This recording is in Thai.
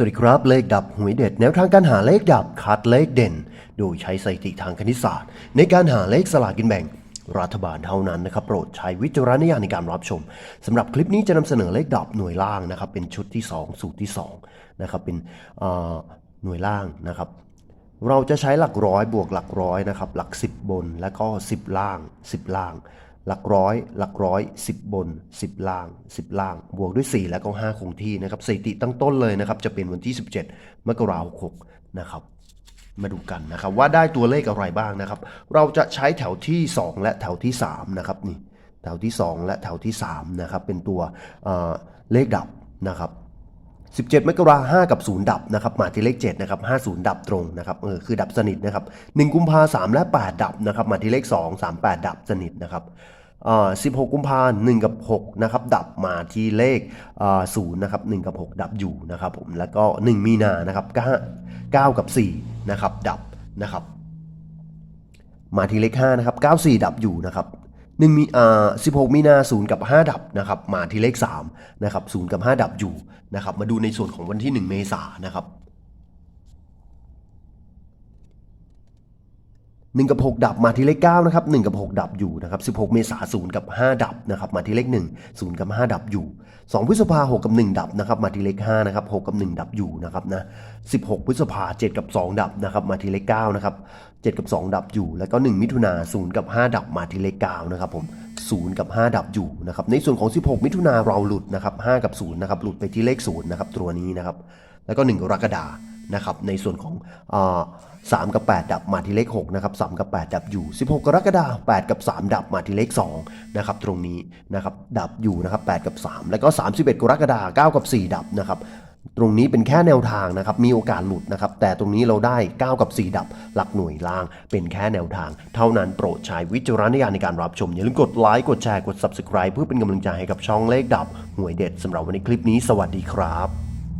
สวัสดีครับ เลขดับหวยเด็ด แนวทางการหาเลขดับคัดเลขเด่น โดยใช้สถิติทางคณิตศาสตร์ ในการหาเลขสลากกินแบ่ง รัฐบาลเท่านั้นนะครับ โปรดใช้วิจารณญาณในการรับชมสำหรับคลิปนี้จะนำเสนอเลขดับหน่วยล่างนะครับ เป็นชุดที่ 2 สูตรที่2นะครับเป็นหน่วยล่างนะครับ เราจะใช้หลักร้อยบวกหลักร้อยนะครับ หลัก 10 บนแล้วก็ 10 ล่าง 10 ล่าง หลักร้อย หลักร้อย 10 บน 10 ล่าง 10 ล่าง บวกด้วย 4 แล้วก็ 5 คงที่นะครับสถิติตั้งต้นเลยนะครับ จะเป็นวันที่ 17 มกราคมนะครับ มาดูกันนะครับ ว่าได้ตัวเลขอะไรบ้างนะครับ เราจะใช้แถวที่ 2 และแถวที่ 3 นะครับนี่แถวที่ 2 และแถวที่ 3 นะครับ เป็นตัวเเลขดับนะครับ17มกราห้ากับ 0 ดับนะครับมาที่เลข7นะครับ50 ดับตรงนะครับเออคือดับสนิทนะครับ1กุมภา3และ 8 ดับนะครับมาที่เลข 2 3 8 ดับสนิทนะครับ 16 กุมภาพันธ์1กับ6นะครับดับมาที่เลขอ่อ0นะครับ1กับ 6 ดับอยู่นะครับผมแล้วก็ 1 มีนานะครับ9 9กับ4นะครับดับนะครับมาที่เลข5นะครับ94 ดับอยู่นะครับ1มีอ่า16 มีนา0กับ 5 ดับนะครับมาที่เลข3นะครับ0กับ 5 ดับอยู่นะครับมาดูในส่วนของวันที่ 1 เมษายนนะครับ 1 กับ 6 ดับมาที่เลข9นะครับ1กับ 6 ดับอยู่นะครับ16 เมษายน0กับ 5 ดับนะครับมาที่เลข 1 0 กับ 5 ดับอยู่ 2 พฤษภา6กับ 1 ดับนะครับมาที่เลข5นะครับ6กับ 1 ดับอยู่นะครับนะ16 พฤษภา7กับ 2 ดับนะครับมาที่เลข9นะครับ7กับ 2 ดับอยู่ แล้วก็ 1 มิถุนา0กับ 5 ดับมาที่เลข9นะครับผม0 กับ 5 ดับอยู่นะครับในส่วนของ 16 มิถุนาเราหลุดนะครับ5กับ0นะครับหลุดไปที่เลข0นะครับตัวนี้นะครับแล้วก็ 1 กรกฎา นะครับในส่วนของอา3กับ 8 ดับมาที่เลข6นะครับ3กับ 8 ดับอยู่ 16 กรกฎาคม8กับ 3 ดับมาที่เลข2นะครับตรงนี้นะครับดับอยู่นะครับ8กับ 3 แล้วก็ 31 กรกฎาคม9กับ 4 ดับนะครับตรงนี้เป็นแค่แนวทางนะครับ มีโอกาสหลุดนะครับ แต่ตรงนี้เราได้ 9 กับ 4 ดับ หลักหน่วยล่าง เป็นแค่แนวทาง เท่านั้นโปรดใช้วิจารณญาณในการรับชม อย่าลืมกดไลค์ กดแชร์ กด Subscribe เพื่อเป็นกำลังใจให้กับช่องเลขดับ หวยเด็ดสำหรับวันนี้คลิปนี้ สวัสดีครับ